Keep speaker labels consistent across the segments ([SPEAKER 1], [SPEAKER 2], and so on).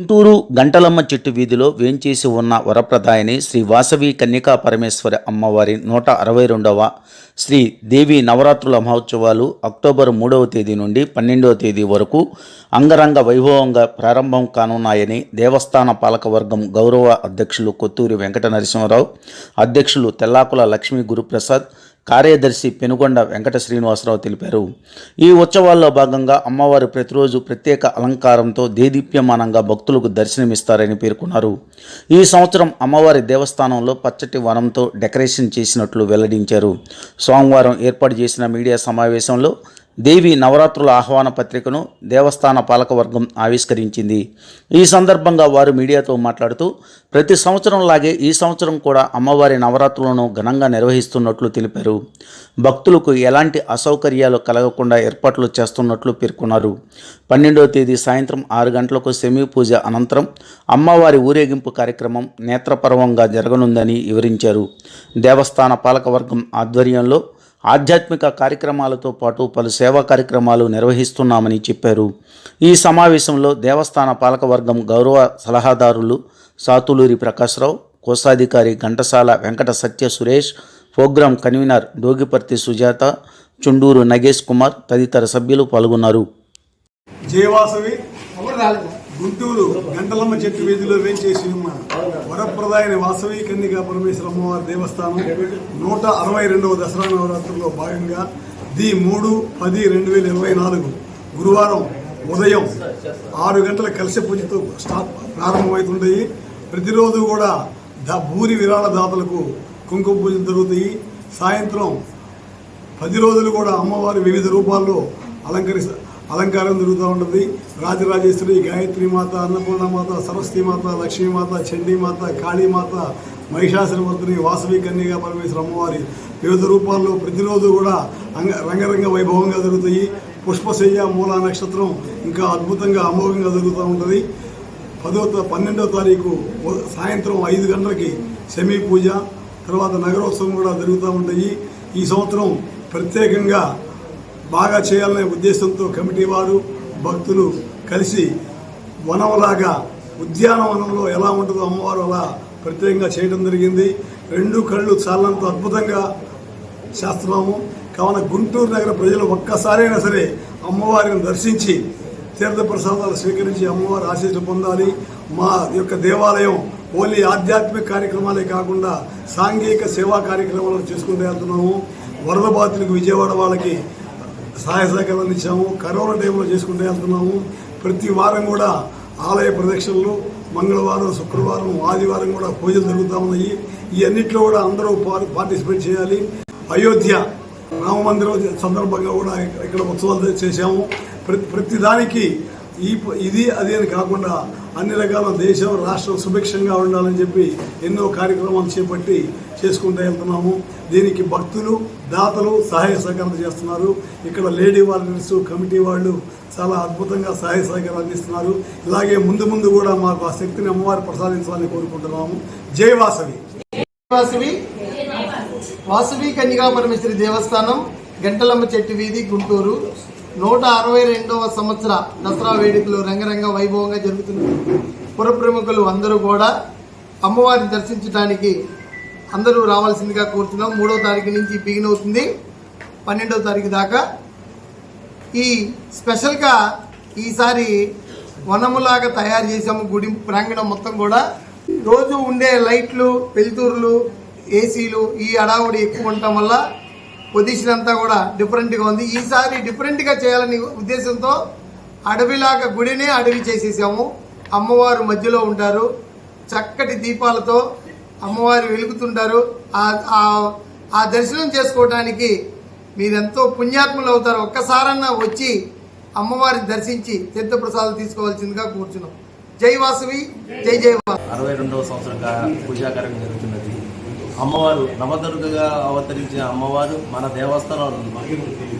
[SPEAKER 1] గుంటూరు గంటలమ్మ చెట్టు వీధిలో వేంచేసి ఉన్న వరప్రదాయని శ్రీ వాసవి కన్యకా పరమేశ్వరి అమ్మవారి నూట అరవై రెండవ శ్రీ దేవి నవరాత్రుల మహోత్సవాలు అక్టోబర్ మూడవ తేదీ నుండి పన్నెండవ తేదీ వరకు అంగరంగ వైభవంగా ప్రారంభం కానున్నాయని దేవస్థాన పాలకవర్గం గౌరవ అధ్యక్షులు కొత్తూరి వెంకట నరసింహరావు అధ్యక్షులు తెల్లాకుల లక్ష్మీ గురుప్రసాద్ కార్యదర్శి పెనుగొండ వెంకట శ్రీనివాసరావు తెలిపారు. ఈ ఉత్సవాల్లో భాగంగా అమ్మవారు ప్రతిరోజు ప్రత్యేక అలంకారంతో దేదీప్యమానంగా భక్తులకు దర్శనమిస్తారని పేర్కొన్నారు. ఈ సంవత్సరం అమ్మవారి దేవస్థానంలో పచ్చటి వనంతో డెకరేషన్ చేసినట్లు వెల్లడించారు. సోమవారం ఏర్పాటు చేసిన మీడియా సమావేశంలో దేవి నవరాత్రుల ఆహ్వాన పత్రికను దేవస్థాన పాలకవర్గం ఆవిష్కరించింది. ఈ సందర్భంగా వారు మీడియాతో మాట్లాడుతూ ప్రతి సంవత్సరం లాగే ఈ సంవత్సరం కూడా అమ్మవారి నవరాత్రులను ఘనంగా నిర్వహిస్తున్నట్లు తెలిపారు. భక్తులకు ఎలాంటి అసౌకర్యాలు కలగకుండా ఏర్పాట్లు చేస్తున్నట్లు పేర్కొన్నారు. పన్నెండవ తేదీ సాయంత్రం ఆరు గంటలకు సెమీ పూజ అనంతరం అమ్మవారి ఊరేగింపు కార్యక్రమం నేత్రపర్వంగా జరగనుందని వివరించారు. దేవస్థాన పాలకవర్గం ఆధ్వర్యంలో ఆధ్యాత్మిక కార్యక్రమాలతో పాటు పలు సేవా కార్యక్రమాలు నిర్వహిస్తున్నామని చెప్పారు. ఈ సమావేశంలో దేవస్థాన పాలకవర్గం గౌరవ సలహాదారులు సాతులూరి ప్రకాశ్రావు కోశాధికారి ఘంటసాల వెంకట సత్య సురేష్ ప్రోగ్రాం కన్వీనర్ డోగిపర్తి సుజాత చుండూరు నగేష్ కుమార్ తదితర సభ్యులు పాల్గొన్నారు.
[SPEAKER 2] జయవాసవి గుంటూరు గంటలమ్మ చెట్టు వీధిలో వేంచేసి ఉన్న వరప్రదాయని వాసవి కన్నిగా పరమేశ్వర అమ్మవారి దేవస్థానం. నూట అరవై రెండవ దసరా నవరాత్రుల్లో భాగంగా ది మూడు పది రెండు వేల ఇరవై నాలుగు గురువారం ఉదయం ఆరు గంటల కలశ పూజతో స్టార్ట్ ప్రారంభమవుతుంటాయి ప్రతిరోజు కూడా ద భూరి విరాళ దాతలకు కుంకుమ పూజలు జరుగుతాయి. సాయంత్రం పది రోజులు కూడా అమ్మవారి వివిధ రూపాల్లో అలంకరిస్తారు. అలంకారం జరుగుతూ ఉంటుంది. రాజరాజేశ్వరి గాయత్రి మాత అన్నపూర్ణ మాత సరస్వతి మాత లక్ష్మీమాత చండీమాత కాళీమాత మహిషాసురవర్తిని వాసవి కన్యగా పరమేశ్వర అమ్మవారి వివిధ రూపాల్లో ప్రతిరోజు కూడా అంగ రంగరంగ వైభవంగా జరుగుతాయి. పుష్పశయ్య మూల నక్షత్రం ఇంకా అద్భుతంగా అమోఘంగా జరుగుతూ ఉంటుంది. పదో పన్నెండో తారీఖు సాయంత్రం ఐదు గంటలకి సెమీ పూజ తర్వాత నగరోత్సవం కూడా జరుగుతూ ఉంటాయి. ఈ సంవత్సరం ప్రత్యేకంగా బాగా చేయాలనే ఉద్దేశంతో కమిటీ వారు భక్తులు కలిసి వనంలాగా ఉద్యానవనంలో ఎలా ఉంటుందో అమ్మవారు అలా ప్రత్యేకంగా చేయడం జరిగింది. రెండు కళ్ళు చాలంత అద్భుతంగా చేస్తున్నాము. కావున గుంటూరు నగర ప్రజలు ఒక్కసారైనా సరే అమ్మవారిని దర్శించి తీర్థప్రసాదాలు స్వీకరించి అమ్మవారి ఆశీస్సులు పొందాలి. మా యొక్క దేవాలయం ఓన్లీ ఆధ్యాత్మిక కార్యక్రమాలే కాకుండా సాంఘిక సేవా కార్యక్రమాలను చేసుకుంటూ వెళ్తున్నాము. వరద బాధితులకు విజయవాడ వాళ్ళకి సహాయ సహకారాలు ఇచ్చాము. కరోనా టైంలో చేసుకుంటూ వెళ్తున్నాము. ప్రతి వారం కూడా ఆలయ ప్రదక్షిణలు మంగళవారం శుక్రవారం ఆదివారం కూడా పూజలు జరుగుతూ ఉన్నాయి. ఈ అన్నింటిలో కూడా అందరూ పార్టిసిపేట్ చేయాలి. అయోధ్య రామ మందిరం సందర్భంగా కూడా ఇక్కడ ఉత్సవాలు చేశాము. ప్రతి ప్రతి దానికి ఈ ఇది అది అని కాకుండా అన్ని రకాల దేశం రాష్ట్రం సుభిక్షంగా ఉండాలని చెప్పి ఎన్నో కార్యక్రమాలు చేపట్టి చేసుకుంటూ వెళ్తున్నాము. దీనికి భక్తులు దాతలు సహాయ సహకారాలు చేస్తున్నారు. ఇక్కడ లేడీ వాలంటీర్స్ కమిటీ వాళ్ళు చాలా అద్భుతంగా సహాయ సహకారాలు అందిస్తున్నారు. ఇలాగే ముందు ముందు కూడా మాకు ఆ శక్తిని అమ్మవారి ప్రసాదించాలని కోరుకుంటున్నాము. జై వాసవి.
[SPEAKER 3] వాసవి. వాసవి కన్యకా పరమేశ్వరి దేవస్థానం గంటలమ్మ చెట్టు వీధి గుంటూరు. నూట అరవై రెండవ సంవత్సర దసరా వేడుకలు రంగరంగ వైభవంగా జరుగుతున్నాయి. పుర ప్రముఖులు అందరూ కూడా అమ్మవారిని దర్శించడానికి అందరూ రావాల్సిందిగా కోరుతున్నాం. మూడవ తారీఖు నుంచి బిగిన్ అవుతుంది. పన్నెండవ తారీఖు దాకా. ఈ స్పెషల్గా ఈసారి వనములాగా తయారు చేసాము గుడి ప్రాంగణం మొత్తం కూడా. రోజు ఉండే లైట్లు వెలుతురులు ఏసీలు ఈ అడావుడి ఎక్కువ ఉండటం వల్ల పొజిషన్ అంతా కూడా డిఫరెంట్గా ఉంది. ఈసారి డిఫరెంట్గా చేయాలని ఉద్దేశంతో అడవిలాగా గుడినే అడవి చేసేసాము. అమ్మవారు మధ్యలో ఉంటారు. చక్కటి దీపాలతో అమ్మవారు వెలుగుతుంటారు. ఆ- దర్శనం చేసుకోవడానికి మీరెంతో పుణ్యాత్ములు అవుతారు. ఒక్కసారన్నా వచ్చి అమ్మవారిని దర్శించి తీర్థప్రసాదాలు తీసుకోవాల్సిందిగా కూర్చున్నాం. జై వాసవి జై జై
[SPEAKER 4] అరవై రెండవ సంవత్సరంగా పూజాకరం జరుగుతున్నది. అమ్మవారు నవదుర్గగా అవతరించిన అమ్మవారు మన దేవస్థానంలో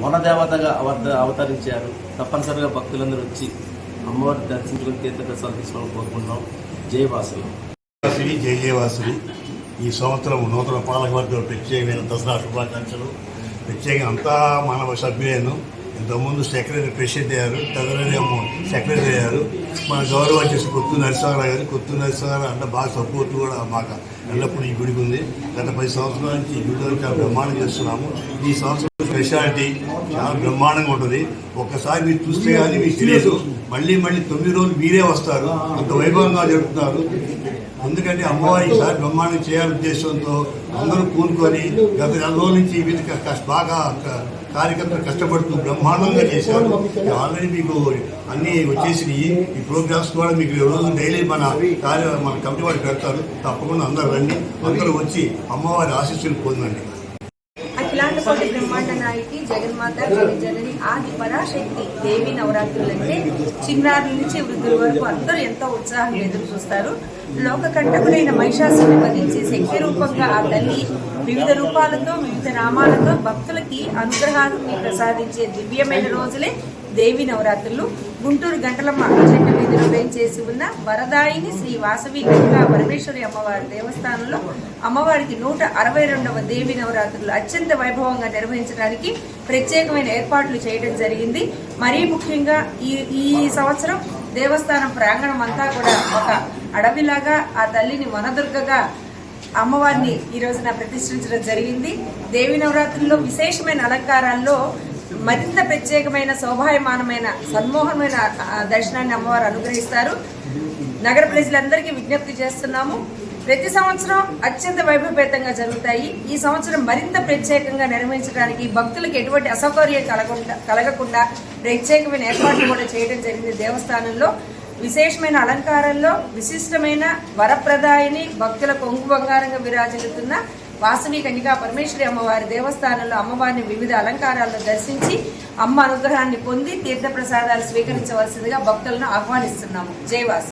[SPEAKER 4] వన దేవతగా అవత అవతరించారు. తప్పనిసరిగా భక్తులందరూ వచ్చి అమ్మవారిని దర్శించుకుని తీర్థప్రసాదం తీసుకోవాలని కోరుకుంటున్నాం. జై వాసులు
[SPEAKER 5] వాసువి జయ జయవాసువి ఈ సంవత్సరం నూతన పాలకవర్గం ప్రత్యేకమైన దసరా శుభాకాంక్షలు. ప్రత్యేకంగా అంతా మానవ సభ్యులను ఇంతకుముందు సెక్రటరీ ప్రెసిడెంట్ అయ్యారు తదనంతరం ఏమో సెక్రటరీ అయ్యారు. మన గౌరవ చేసి కొత్తూరు నరసింహారావు గారు కొత్తూరు నరసింహారావు అంటే బాగా సపోర్ట్ కూడా మాకు ఎల్లప్పుడూ ఈ గుడికి ఉంది. గత పది సంవత్సరాల నుంచి ఈ గుడిలో బ్రహ్మాండం చేస్తున్నాము. ఈ సంవత్సరం స్పెషాలిటీ చాలా బ్రహ్మాండంగా ఉంటుంది. ఒక్కసారి మీరు చూస్తే కానీ మీకు తెలియదు. మళ్ళీ మళ్ళీ తొమ్మిది రోజులు మీరే వస్తారు. అంత వైభవంగా జరుగుతున్నారు ఎందుకంటే అమ్మవారి ఈసారి బ్రహ్మాండం చేయాలనే ఉద్దేశంతో అందరూ కూనుకొని గత నెల రోజుల నుంచి వీటి బాగా కార్యకర్తలు కష్టపడుతూ బ్రహ్మాండంగా చేశారు. ఆల్రెడీ మీకు అన్ని వచ్చేసినాయి. ఈ ప్రోగ్రామ్స్ కూడా మీకు రోజు డైలీ మన కార్య మన కమిటీ వాళ్ళు పెడతారు. తప్పకుండా అందరూ రండి. అందరూ వచ్చి అమ్మవారి ఆశీస్సులు పొందండి.
[SPEAKER 6] బ్రహ్మాండ నాయకి జగన్మాత జగన్ ఆది పరాశక్తి దేవి నవరాత్రులు అంటే చిన్నారుల నుంచి వృద్ధుల వరకు అందరూ ఎంతో ఉత్సాహంగా ఎదురు చూస్తారు. లోక కంటకుడైన మహిషాసుని వధించే శక్తి రూపంగా ఆ తల్లి వివిధ రూపాలతో వివిధ నామాలతో భక్తులకి అనుగ్రహాన్ని ప్రసాదించే దివ్యమైన రోజులే దేవి నవరాత్రులు. గుంటూరు గంటలమ్మ చెట్టు వీధిలో వేయించేసి ఉన్న వరదాయిని శ్రీ వాసవి కన్యకా పరమేశ్వరి అమ్మవారి దేవస్థానంలో అమ్మవారికి నూట అరవై రెండవ దేవి నవరాత్రులు అత్యంత వైభవంగా నిర్వహించడానికి ప్రత్యేకమైన ఏర్పాట్లు చేయడం జరిగింది. మరీ ముఖ్యంగా ఈ ఈ సంవత్సరం దేవస్థానం ప్రాంగణం అంతా కూడా ఒక అడవిలాగా ఆ తల్లిని వనదుర్గగా అమ్మవారిని ఈ రోజున ప్రతిష్ఠించడం జరిగింది. దేవి నవరాత్రుల్లో విశేషమైన అలంకారాల్లో మరింత ప్రత్యేకమైన శోభాయమానమైన సన్మోహనమైన దర్శనాన్ని అమ్మవారు అనుగ్రహిస్తారు. నగర ప్రజలందరికీ విజ్ఞప్తి చేస్తున్నాము. ప్రతి సంవత్సరం అత్యంత వైభవపేతంగా జరుగుతాయి. ఈ సంవత్సరం మరింత ప్రత్యేకంగా నిర్వహించడానికి భక్తులకు ఎటువంటి అసౌకర్యం కలగకుండా కలగకుండా ప్రత్యేకమైన ఏర్పాట్లు కూడా చేయడం జరిగింది దేవస్థానంలో. విశేషమైన అలంకారంలో విశిష్టమైన వరప్రదాయిని భక్తుల కొంగు బంగారంగా విరాజిల్లుతున్న వాసవి కన్యకా పరమేశ్వరి అమ్మవారి దేవస్థానంలో అమ్మవారిని వివిధ అలంకారాల్లో దర్శించి అమ్మ అనుగ్రహాన్ని పొంది తీర్థ ప్రసాదాలు స్వీకరించవలసిందిగా భక్తులను ఆహ్వానిస్తున్నాము. జయవాసు